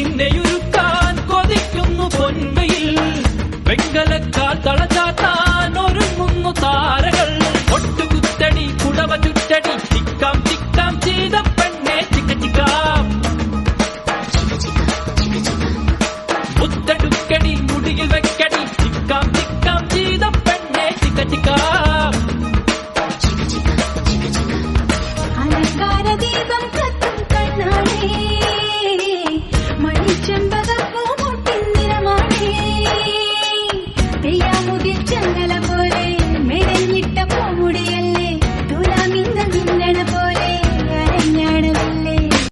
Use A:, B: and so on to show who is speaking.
A: നിന്നെയൊരുക്കാൻ കൊതിക്കുന്നു പൊൻവയിൽ വെങ്കലക്കാൽ തളചാത്താൻ ഒരുങ്ങുന്നു താരകൾ. ഒട്ടുകുത്തടി കുടവ ചുറ്റടി ചിക്കാം ചിക്കാം ചെയ്ത പെണ്ണെ ചിക്ക ചിക്കാം.